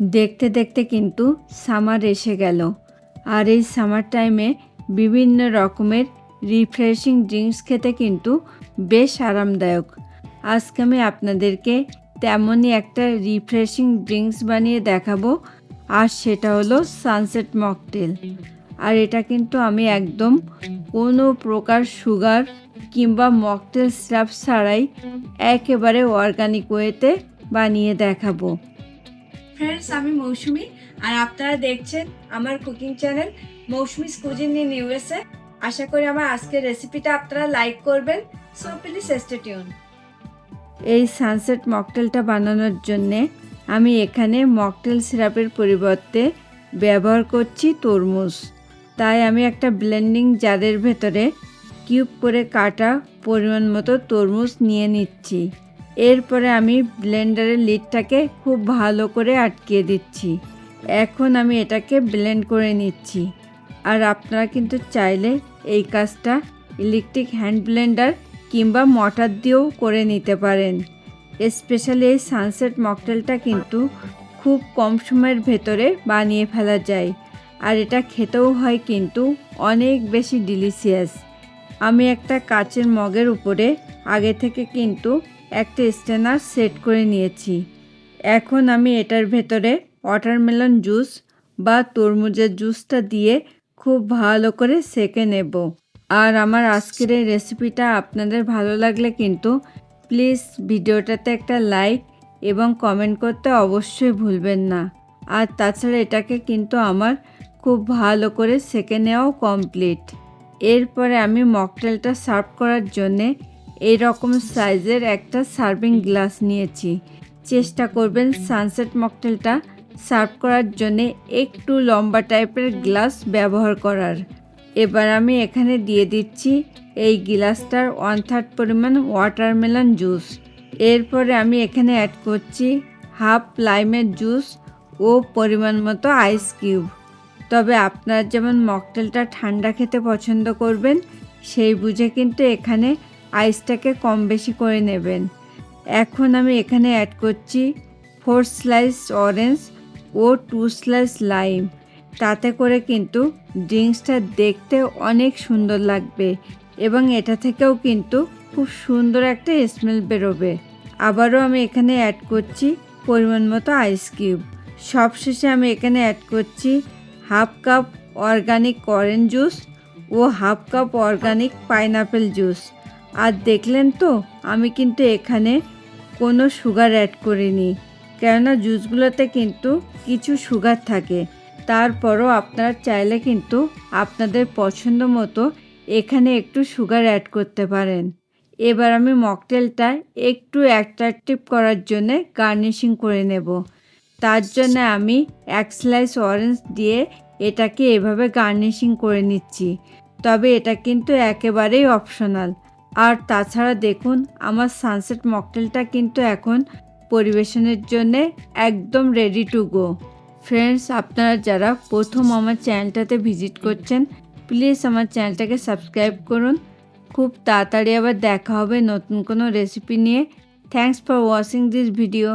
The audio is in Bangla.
দেখতে দেখতে কিন্তু সামার এসে গেল। আর এই সামার টাইমে বিভিন্ন রকমের রিফ্রেশিং ড্রিঙ্কস খেতে কিন্তু বেশ আরামদায়ক। আজকে আমি আপনাদেরকে তেমনই একটা রিফ্রেশিং ড্রিঙ্কস বানিয়ে দেখাবো, আর সেটা হলো সানসেট মকটেল আর এটা কিন্তু আমি একদম কোনো প্রকার সুগার কিংবা মকটেল স্রাপ ছাড়াই একেবারে অর্গানিক ওয়েতে বানিয়ে দেখাবো। ফ্রেন্ডস আমি মৌসুমি। আর আপনারা দেখছেন আমার cooking channel Mousumi cuisine in USA আশা করি আমার আজকের রেসিপিটা আপনারা লাইক করবেন সো প্লিজ টিউন এই সানসেট মকটেলটা বানানোর জন্যে আমি এখানে মকটেল সিরাপের পরিবর্তে ব্যবহার করছি তরমুজ। তাই আমি একটা ব্লেন্ডিং জারের ভেতরে কিউব করে কাটা পরিমাণ মতো তরমুজ নিয়ে নিচ্ছি। এরপরে আমি ব্লেন্ডারের লিডটাকে খুব ভালো করে আটকে দিচ্ছি। এখন আমি এটাকে ব্লেন্ড করে নিচ্ছি। আর আপনারা কিন্তু চাইলে এই কাজটা ইলেকট্রিক হ্যান্ড ব্লেন্ডার কিংবা মোটর দিয়েও করে নিতে পারেন। স্পেশালি এই সানসেট মকটেলটা কিন্তু খুব কম সময়ের ভেতরে বানিয়ে ফেলা যায়। আর এটা খেতেও হয় কিন্তু অনেক বেশি ডিলিশিয়াস আমি একটা কাচের মগের উপরে আগে থেকে কিন্তু একটা স্ট্যানার সেট করে নিয়েছি। এখন আমি এটার ভেতরে ওয়াটারমেলন জুস বা তরমুজের জুসটা দিয়ে খুব ভালো করে সেকে নেব। আর আমার আজকের এই রেসিপিটা আপনাদের ভালো লাগলে কিন্তু প্লিজ ভিডিওটাতে একটা লাইক এবং কমেন্ট করতে অবশ্যই ভুলবেন না। আর তাছাড়া এটাকে কিন্তু আমার খুব ভালো করে সেকে নেওয়াও কমপ্লিট এরপরে আমি মকটেলটা সার্ভ করার জন্যে এই রকম সাইজের একটা সার্ভিং গ্লাস নিয়েছি। চেষ্টা করবেন সানসেট মকটেলটা সার্ভ করার জন্যে একটু লম্বা টাইপের গ্লাস ব্যবহার করার। এবার আমি এখানে দিয়ে দিচ্ছি এই গ্লাসটার ওয়ান থার্ড পরিমাণ ওয়াটারমেলন জুস এরপরে আমি এখানে অ্যাড করছি হাফ লাইমের জুস ও পরিমাণ মতো আইস কিউব তবে আপনারা যেমন মকটেলটা ঠান্ডা খেতে পছন্দ করবেন, সেই বুঝে কিন্তু এখানে আইসটাকে কম বেশি করে নেবেন। এখন আমি এখানে অ্যাড করছি ফোর স্লাইস অরেঞ্জ ও টু স্লাইস লাইম তাতে করে কিন্তু ড্রিঙ্কসটা দেখতে অনেক সুন্দর লাগবে এবং এটা থেকেও কিন্তু খুব সুন্দর একটা স্মেল বেরোবে। আবারও আমি এখানে অ্যাড করছি পরিমাণ মতো আইস কিউব সবশেষে আমি এখানে অ্যাড করছি half cup organic orange juice ও half cup organic pineapple juice আর দেখলেন তো, আমি কিন্তু এখানে কোনো সুগার অ্যাড করিনি। কেননা জুসগুলোতে কিন্তু কিছু সুগার থাকে। তারপরও আপনারা চাইলে কিন্তু আপনাদের পছন্দ মতো এখানে একটু সুগার অ্যাড করতে পারেন। এবার আমি মকটেলটা একটু অ্যাট্রাকটিভ করার জন্যে গার্নিশিং করে নেব। তার জন্য আমি এক স্লাইস অরেঞ্জ দিয়ে এটাকে এভাবে গার্নিশিং করে নিচ্ছি। তবে এটা কিন্তু একেবারেই অপশনাল আর তাছাড়া দেখুন, আমার সানসেট মকটেলটা কিন্তু এখন পরিবেশনের জন্যে একদম রেডি টু গো ফ্রেন্ডস আপনারা যারা প্রথম আমার চ্যানেলটাতে ভিজিট করছেন প্লিজ আমার চ্যানেলটাকে সাবস্ক্রাইব করুন। খুব তাড়াতাড়ি আবার দেখা হবে নতুন কোনো রেসিপি নিয়ে। Thanks for watching this video